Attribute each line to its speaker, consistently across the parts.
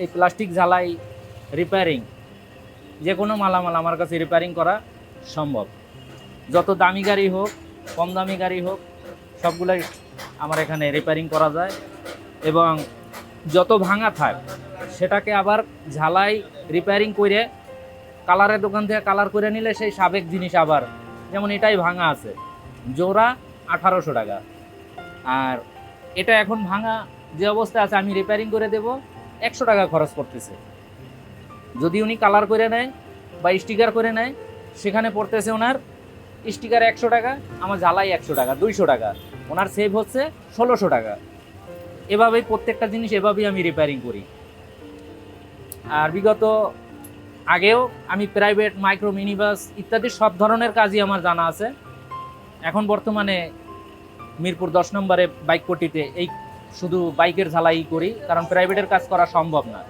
Speaker 1: এই প্লাস্টিক ঝালাই রিপেয়ারিং যে কোনো মালামাল আমার কাছে রিপেয়ারিং করা সম্ভব। যত দামি গাড়ি হোক, কম দামি গাড়ি হোক, সবগুলোই আমার এখানে রিপেয়ারিং করা যায় এবং যত ভাঙা থাক, সেটাকে আবার ঝালাই রিপেয়ারিং করে কালারের দোকান থেকে কালার করে নিলে সেই সাবেক জিনিস আবার, যেমন এটাই ভাঙা আছে, জোড়া আঠারোশো টাকা। আর এটা এখন ভাঙা যে অবস্থা আছে, আমি রিপেয়ারিং করে দেব। একশো টাকা খরচ করতেছে। যদি উনি কালার করে নেয় বা স্টিকার করে নেয়, সেখানে পড়তেছে ওনার স্টিকার একশো টাকা, আমার জ্বালাই একশো টাকা, দুইশো টাকা। ওনার সেভ হচ্ছে ষোলোশো টাকা। এভাবেই প্রত্যেকটা জিনিস এভাবেই আমি রিপেয়ারিং করি। আর বিগত আগেও আমি প্রাইভেট মাইক্রো মিনি বাস ইত্যাদি সব ধরনের কাজই আমার জানা আছে। এখন বর্তমানে মিরপুর দশ নম্বরে বাইক পট্টিতে এই শুধু বাইকের ঝালাই করি, কারণ প্রাইভেটের কাজ করা সম্ভব না।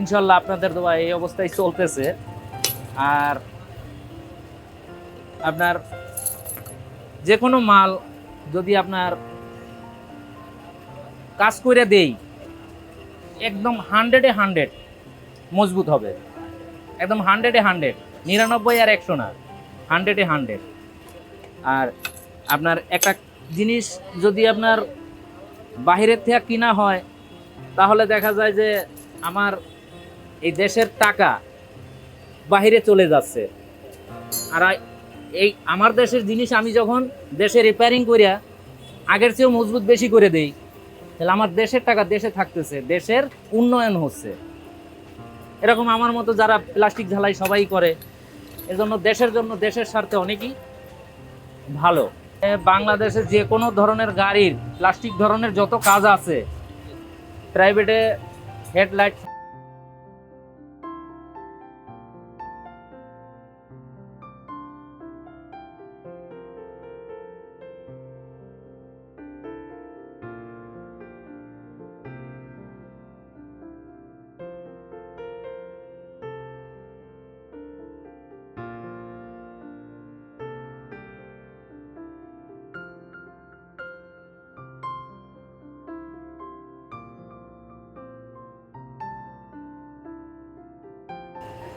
Speaker 1: ইনশাল্লাহ আপনাদের দোয়া এই অবস্থায় চলতেছে। আর আপনার যে কোনো মাল যদি আপনার কাজ করে দেই, একদম হান্ড্রেডে হান্ড্রেড মজবুত হবে। একদম হান্ড্রেডে হান্ড্রেড নিরানব্বই আর একশো না হান্ড্রেডে হান্ড্রেড আর আপনার একটা জিনিস যদি আপনার বাহিরের থেকে কিনা হয়, তাহলে দেখা যায় যে আমার এই দেশের টাকা বাহিরে চলে যাচ্ছে। আর এই আমার দেশের জিনিস আমি যখন দেশে রিপেয়ারিং করিয়া আগের চেয়েও মজবুত বেশি করে দেই, তাহলে আমার দেশের টাকা দেশে থাকতেছে, দেশের উন্নয়ন হচ্ছে। এরকম আমার মতো যারা প্লাস্টিক ঝালাই সবাই করে, এজন্য দেশের জন্য দেশের স্বার্থে অনেকই ভালো। বাংলাদেশে যে কোনো ধরনের গাড়ির প্লাস্টিক ধরনের যত কাজ আছে প্রাইভেটে হেডলাইট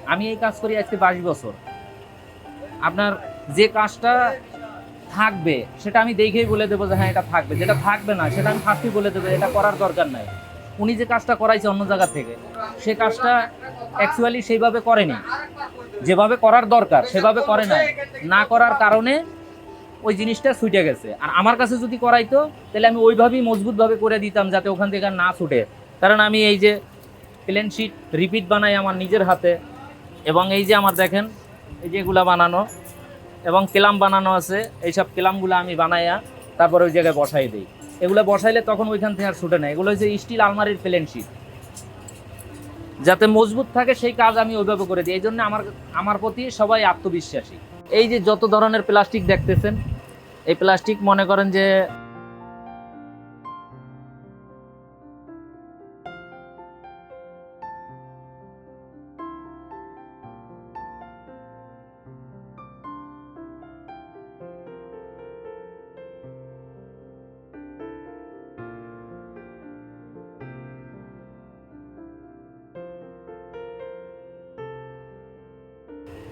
Speaker 1: আমি এই কাজ করি আজকে বাইশ বছর। আপনার যে কাজটা থাকবে, সেটা আমি দেখেই বলে দেবো যে হ্যাঁ এটা থাকবে। যেটা থাকবে না, সেটা আমি ফার্স্টই বলে দেবো এটা করার দরকার নাই। উনি যে কাজটা করাইছে অন্য জায়গা থেকে, সে কাজটা অ্যাকচুয়ালি সেইভাবে করেনি। যেভাবে করার দরকার, সেভাবে করে নাই। না করার কারণে ওই জিনিসটা ছুটে গেছে। আর আমার কাছে যদি করাইতো, তাহলে আমি ওইভাবেই মজবুতভাবে করে দিতাম যাতে ওখান থেকে না ছুটে। কারণ আমি এই যে প্লেন শিট রিপিট বানাই আমার নিজের হাতে। এবং এই যে আমার দেখেন, এই যে এগুলা বানানো এবং কেলাম বানানো আছে, এইসব কেলামগুলো আমি বানাইয়া তারপরে ওই জায়গায় বসাই দিই। এগুলো বসাইলে তখন ওইখান থেকে আর ছুটে নেয় এগুলো হচ্ছে স্টিল আলমারির প্লেন শিট যাতে মজবুত থাকে সেই কাজ আমি ওইভাবে করে দিই। এই জন্য আমার আমার প্রতি সবাই আত্মবিশ্বাসী। এই যে যত ধরনের প্লাস্টিক দেখতেছেন, এই প্লাস্টিক মনে করেন যে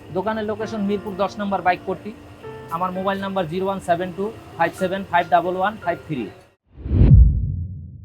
Speaker 1: দোকানের লোকেশন মিরপুর দশ নম্বর বাইক কোর্টটি আমার mobile number zero one seven two five seven five double one five three